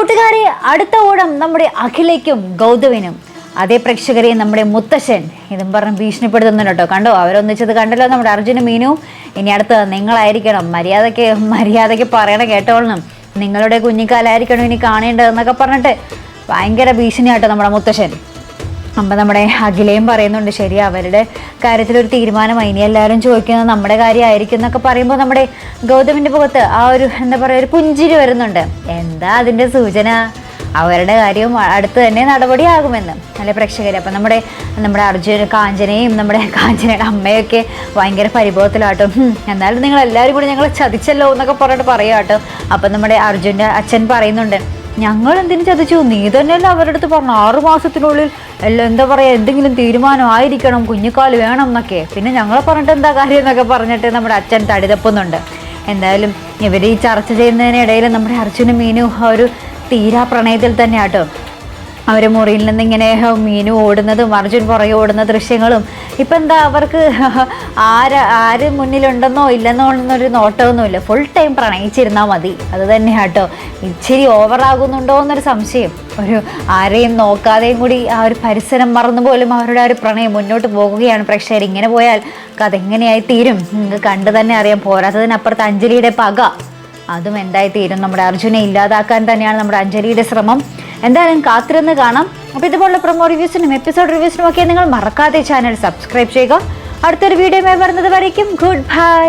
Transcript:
കൂട്ടുകാരെ അടുത്ത ഓണം നമ്മുടെ അഖിലേക്കും ഗൗതവിനും അതേ പ്രേക്ഷകരെ നമ്മുടെ മുത്തശ്ശൻ. ഇതും പറഞ്ഞ് ഭീഷണിപ്പെടുത്തുന്നുണ്ട് കേട്ടോ. കണ്ടോ? അവരൊന്നിച്ചത് കണ്ടല്ലോ നമ്മുടെ അർജുനും മീനു. ഇനി അടുത്ത് നിങ്ങളായിരിക്കണം. മര്യാദയ്ക്ക് മര്യാദയ്ക്ക് പറയണം കേട്ടോളണം. നിങ്ങളുടെ കുഞ്ഞിക്കാലായിരിക്കണം ഇനി കാണേണ്ടതെന്നൊക്കെ പറഞ്ഞിട്ട് ഭയങ്കര ഭീഷണിയാട്ടോ നമ്മുടെ മുത്തശ്ശൻ. അപ്പം നമ്മുടെ അഖിലയും പറയുന്നുണ്ട് ശരി അവരുടെ കാര്യത്തിൽ ഒരു തീരുമാനമായി ഇനി എല്ലാവരും ചോദിക്കുന്നത് നമ്മുടെ കാര്യമായിരിക്കും എന്നൊക്കെ പറയുമ്പോൾ നമ്മുടെ ഗൗതമിന്റെ മുഖത്ത് ആ ഒരു എന്താ പറയുക ഒരു പുഞ്ചിരി വരുന്നുണ്ട്. എന്താ അതിന്റെ സൂചന? അവരുടെ കാര്യവും അടുത്ത് തന്നെ നടപടിയാകുമെന്ന്. അല്ലെ പ്രേക്ഷകർ അപ്പം നമ്മുടെ നമ്മുടെ അർജുന കാഞ്ചനയും നമ്മുടെ കാഞ്ചനയുടെ അമ്മയൊക്കെ ഭയങ്കര പരിഭവത്തിലാട്ടോ. "ഹും, എന്നാലും നിങ്ങൾ എല്ലാവരും കൂടി ഞങ്ങൾ ചതിച്ചല്ലോ എന്നൊക്കെ പറഞ്ഞിട്ട് പറയാട്ടോ അപ്പം നമ്മുടെ അർജുന്റെ അച്ഛൻ പറയുന്നുണ്ട് ഞങ്ങൾ എന്തിനു ചതിച്ചു? നീ തന്നെയല്ല അവരുടെ അടുത്ത് പറഞ്ഞു. ആറു മാസത്തിനുള്ളിൽ എല്ലാം എന്താ പറയുക എന്തെങ്കിലും തീരുമാനം ആയിരിക്കണം കുഞ്ഞിക്കാൽ വേണം എന്നൊക്കെ പിന്നെ ഞങ്ങളെ പറഞ്ഞിട്ട് എന്താ കാര്യം എന്നൊക്കെ പറഞ്ഞിട്ട് നമ്മുടെ അച്ഛൻ തടിതപ്പുന്നുണ്ട്. എന്തായാലും ഇവർ ഈ ചർച്ച ചെയ്യുന്നതിനിടയിൽ നമ്മുടെ അർജുനും മീനും ഒരു തീരാ പ്രണയത്തിൽ തന്നെ ആട്ടോ അവർ മുറിയിൽ നിന്ന് ഇങ്ങനെ മീനു ഓടുന്നതും അർജുൻ പുറകെ ഓടുന്ന ദൃശ്യങ്ങളും. ഇപ്പം എന്താ അവർക്ക് ആര് ആര് മുന്നിലുണ്ടെന്നോ ഇല്ലെന്നോ എന്നൊരു നോട്ടമൊന്നുമില്ല. ഫുൾ ടൈം പ്രണയിച്ചിരുന്നാൽ മതി. അത് തന്നെയാട്ടോ ഇച്ചിരി ഓവറാകുന്നുണ്ടോ എന്നൊരു സംശയം. ഒരു ആരെയും നോക്കാതെയും കൂടി ആ ഒരു പരിസരം മറന്നു പോലും അവരുടെ ആ ഒരു പ്രണയം മുന്നോട്ട് പോകുകയാണ് പ്രേക്ഷകർ. ഇങ്ങനെ പോയാൽ കഥ എങ്ങനെയായി തീരും? നിങ്ങൾക്ക് കണ്ടു തന്നെ അറിയാം. പോരാത്തതിനപ്പുറത്ത് അഞ്ജലിയുടെ പക. അതും എന്തായി തീരും? നമ്മുടെ അർജുനെ ഇല്ലാതാക്കാൻ തന്നെയാണ് നമ്മുടെ അഞ്ജലിയുടെ ശ്രമം. എന്തായാലും കാത്തിരുന്ന് കാണാം. അപ്പോൾ ഇതുപോലുള്ള പ്രൊമോ റിവ്യൂസിനും എപ്പിസോഡ് റിവ്യൂസിനും ഒക്കെ നിങ്ങൾ മറക്കാതെ ചാനൽ സബ്സ്ക്രൈബ് ചെയ്യുക. അടുത്തൊരു വീഡിയോ വരുന്നത് വരയ്ക്കും. Good bye